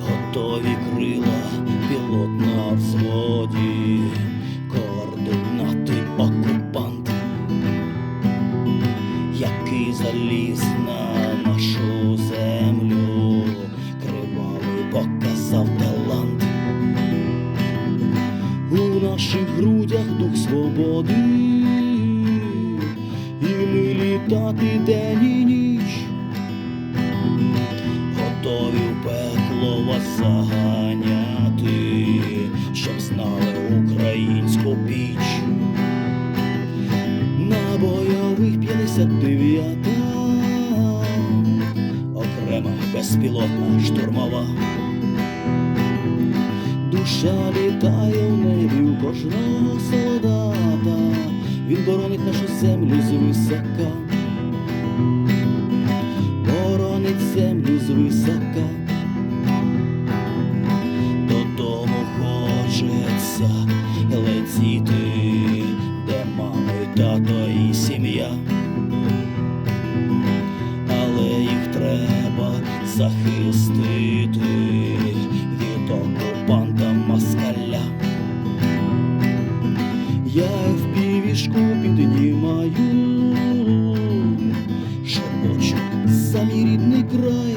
Готові крила, пілот на взводі, координати окупант, який заліз на нашу землю, кривавий показав талант. У наших грудях дух свободи, літати день і ніч готові в пекло вас заганяти, щоб знали українську піч. На бойових 59 окрема безпілотна штурмова. Душа літає в небі у кожного солдата, він боронить нашу землю звисока боронить землю звисока. Додому хочеться летіти, де мами, тато і сім'я. Але їх треба захистити від окупанта москаля. Я в півішку піднімаю, мій рідний край,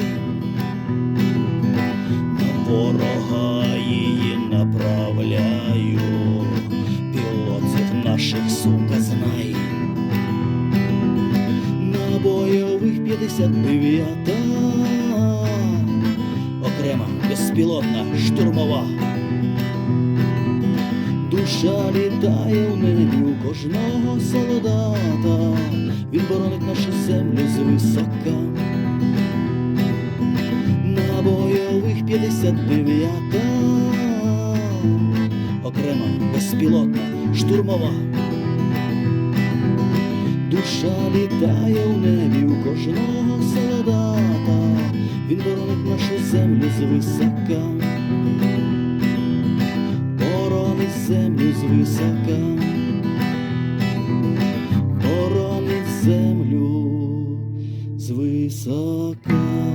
на ворога її направляю, пілотів наших сука знай. На бойових 59 окрема безпілотна штурмова. Літає в небі у кожного солдата, він боронить нашу землю звисока. На бойових 59 окрема безпілотна штурмова. Душа літає в небі у кожного солдата, він боронить нашу землю звисока боронить землю звисока, боронить землю звисока.